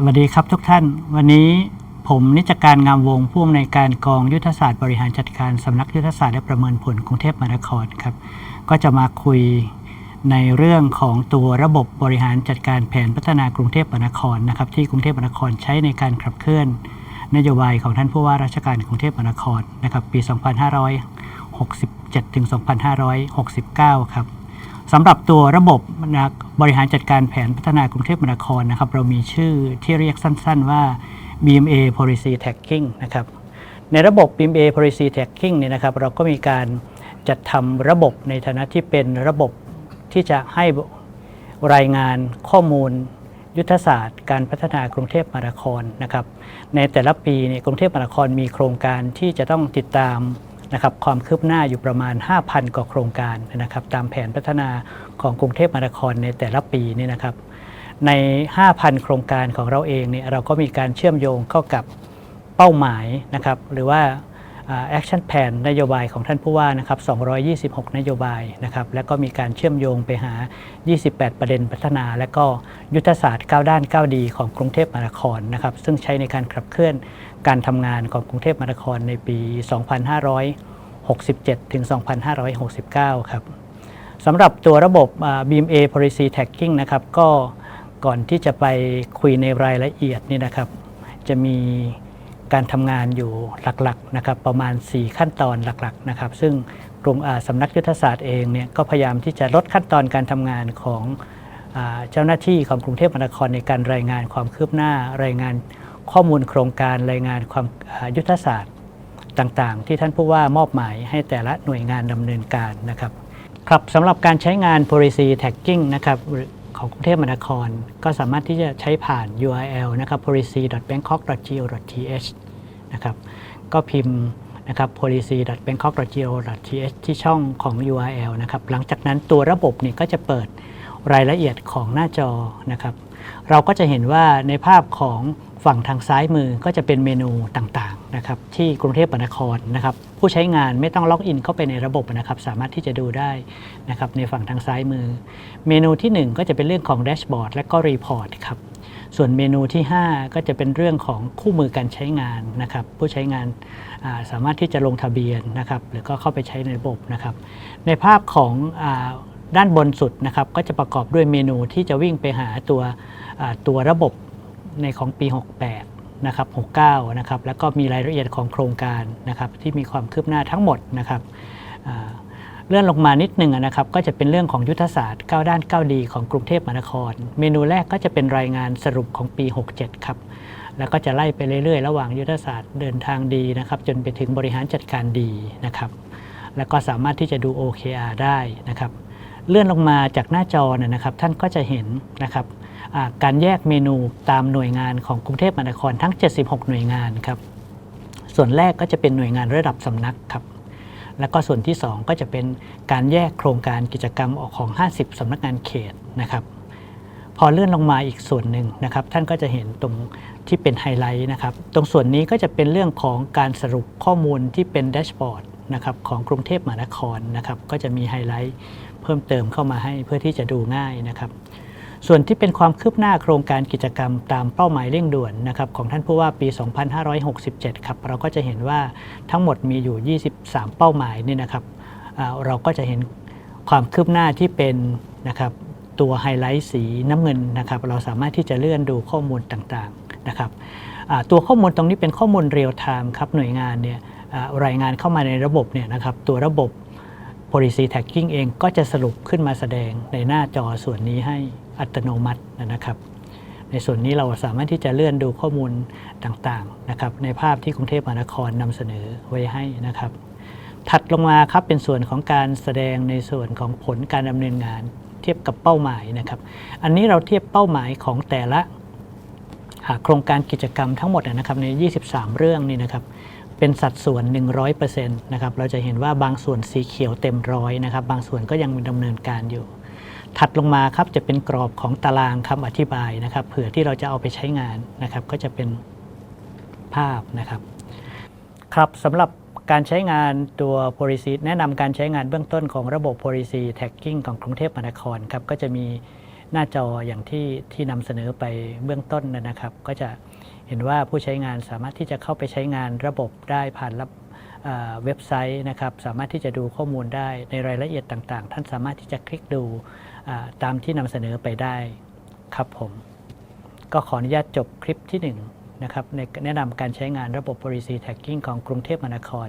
สวัสดีครับทุกท่าน วันนี้ผมนิจการงามวงผู้อำนวยการกองยุทธศาสตร์บริหารจัดการสำนักยุทธศาสตร์และประเมินผลกรุงเทพมหานครครับ ก็จะมาคุยในเรื่องของตัวระบบบริหารจัดการแผนพัฒนากรุงเทพมหานครนะครับที่กรุงเทพมหานครใช้ในการขับเคลื่อน นโยบายของท่านผู้ว่าราชการกรุงเทพมหานครนะครับปี 2567ถึง2569 ครับ สำหรับตัวระบบนะบริหารจัดการแผนพัฒนากรุงเทพมหานครนะครับ เรามีชื่อที่เรียกสั้น ๆ ว่า BMA Policy Tagging นะครับ ในระบบ BMA Policy Tagging เนี่ยนะครับ เราก็มีการจัดทำระบบในฐานะที่เป็นระบบที่จะให้รายงานข้อมูลยุทธศาสตร์การพัฒนากรุงเทพมหานครนะครับ ในแต่ละปีเนี่ยกรุงเทพมหานครมีโครงการที่จะต้องติดตาม นะครับความคืบหน้าอยู่ประมาณ 5,000 กว่าโครงการนะครับตามแผนพัฒนาของกรุงเทพมหานครในแต่ละปีนี่นะครับใน 5,000 โครงการของเราเองเนี่ยเราก็มีการเชื่อมโยงเข้ากับเป้าหมายนะครับหรือว่า แอคชั่นแผนนโยบายของท่านผู้ว่านะครับ 226 นโยบายนะครับ แล้วก็มีการเชื่อมโยงไปหา 28 ประเด็นพัฒนา และก็ยุทธศาสตร์ 9 ด้าน 9 ดีของกรุงเทพมหานครนะครับ ซึ่งใช้ในการขับเคลื่อนการทำงานของกรุงเทพมหานครในปี 2567 ถึง 2569 ครับสำหรับตัวระบบ BMA Policy Tagging นะครับ ก็ก่อนที่จะไปคุยในรายละเอียดนี่นะครับ จะมี การทำงานอยู่หลักๆนะครับประมาณ 4 ขั้นตอนหลักๆนะครับซึ่งกรมอ่าสำนักยุทธศาสตร์เองเนี่ยก็พยายามที่จะลดขั้นตอนการทำงานของเจ้าหน้าที่ของกรุงเทพมหานครในการรายงานความคืบหน้ารายงานข้อมูลโครงการรายงานความยุทธศาสตร์ต่างๆ ที่ท่านผู้ว่ามอบหมายให้แต่ละหน่วยงานดำเนินการนะครับครับสำหรับการใช้งาน policy tagging นะครับ ของกรุงเทพมหานคร ก็สามารถที่จะใช้ผ่าน URL นะครับ policy.bangkok.go.th นะครับก็พิมพ์นะครับ policy.bangkok.go.th ที่ช่องของ URL นะครับหลังจากนั้นตัวระบบนี่ก็จะเปิดรายละเอียดของหน้าจอนะครับ เราก็จะเห็นว่าในภาพของฝั่งทางซ้ายมือก็จะเป็นเมนูต่างๆนะครับที่กรุงเทพมหานครนะครับ ผู้ใช้งานไม่ต้องล็อกอินเข้าไปในระบบนะครับ สามารถที่จะดูได้นะครับในฝั่งทางซ้ายมือ เมนูที่ 1 ก็จะเป็นเรื่องของแดชบอร์ดและก็รีพอร์ตครับส่วนเมนูที่ 5 ก็จะเป็นเรื่องของคู่มือการใช้งานนะครับ ผู้ใช้งานาสามารถที่จะลงทะเบียนนะครับ หรือก็เข้าไปใช้ในระบบนะครับ ในภาพของอด้านบนสุดนะครับ ก็จะประกอบด้วยเมนูที่จะวิ่งไปหาตัวตัวระบบในของปี 68 นะครับ69นะครับแล้วก็มีรายละเอียดของโครงการนะครับที่มีความคืบหน้าทั้งหมดนะครับเลื่อนลงมานิดหนึ่งนะครับก็จะเป็นเรื่องของยุทธศาสตร์ 9 ด้าน 9 ดีของกรุงเทพมหานคร เมนูแรกก็จะเป็นรายงานสรุปของปี 67 ครับ แล้วก็จะไล่ไปเรื่อยๆ ระหว่างยุทธศาสตร์เดินทางดีนะครับจนไปถึงบริหารจัดการดีนะครับแล้วก็สามารถที่จะดู OKR ได้นะครับเลื่อนลงมาจากหน้าจอเนี่ยนะครับท่านก็จะเห็นนะครับ การแยกเมนูตามหน่วยงานของกรุงเทพมหานครทั้ง 76 หน่วยงานครับ ส่วนแรกก็จะเป็นหน่วยงานระดับสำนักครับ แล้วก็ส่วนที่ 2 ก็จะเป็นการแยกโครงการกิจกรรมออกของ 50 สำนักงานเขตนะครับ พอเลื่อนลงมาอีกส่วนหนึ่งนะครับ ท่านก็จะเห็นตรงที่เป็นไฮไลท์นะครับ ตรงส่วนนี้ก็จะเป็นเรื่องของการสรุปข้อมูลที่เป็นแดชบอร์ดนะครับของกรุงเทพมหานครนะครับ ก็จะมีไฮไลท์เพิ่มเติมเข้ามาให้เพื่อที่จะดูง่ายนะครับ ส่วนที่เป็นความคืบหน้าโครงการกิจกรรมตามเป้าหมายเร่งด่วนนะครับของท่านผู้ว่าปี 2567 ครับเราก็จะเห็นว่าทั้งหมดมีอยู่ 23 เป้าหมายนี่นะครับเราก็จะเห็นความคืบหน้าที่เป็นนะครับตัวไฮไลท์สีน้ำเงินนะครับเราสามารถที่จะเลื่อนดูข้อมูลต่างๆนะครับตัวข้อมูลตรงนี้เป็นข้อมูลเรียลไทม์ครับหน่วยงานเนี่ยรายงานเข้ามาในระบบเนี่ยนะครับตัวระบบ policy tagging เองก็จะสรุปขึ้นมาแสดงในหน้าจอส่วนนี้ให้อัตโนมัตินะครับ ในส่วนนี้เราสามารถที่จะเลื่อนดูข้อมูลต่างๆนะครับในภาพที่กรุงเทพมหานครนำเสนอไว้ให้นะครับ ถัดลงมาครับเป็นส่วนของการแสดงในส่วนของผลการดำเนินงาน เทียบกับเป้าหมายนะครับ อันนี้เราเทียบเป้าหมายของแต่ละ โครงการกิจกรรมทั้งหมดนะครับใน 23 เรื่องนี่นะครับเป็นสัดส่วน 100%นะครับเราจะเห็นว่าบางส่วนสีเขียวเต็มร้อยนะครับบางส่วนก็ยังดำเนินการอยู่ ถัดลงมาครับจะเป็นกรอบของตารางคำอธิบายนะครับเผื่อที่เราจะเอาไปใช้งานนะครับก็จะเป็นภาพนะครับครับสำหรับการใช้งานตัว policy แนะนำการใช้งานเบื้องต้นของระบบ policy tagging ของกรุงเทพมหานครครับก็จะมี หน้าจออย่างที่ที่นำเสนอไปเบื้องต้นนะครับ ก็จะเห็นว่าผู้ใช้งานสามารถที่จะเข้าไปใช้งานระบบได้ผ่านระบเเว็บไซต์นะครับ สามารถที่จะดูข้อมูลได้ในรายละเอียดต่าง ๆ ท่านสามารถที่จะคลิกดูตามที่นำเสนอไปได้ครับผม ก็ขออนุญาตจบคลิปที่ 1 นะครับในแนะนำการใช้งานระบบ Policy Tagging ของกรุงเทพมหานคร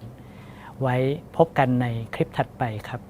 ไว้พบกันในคลิปถัดไปครับ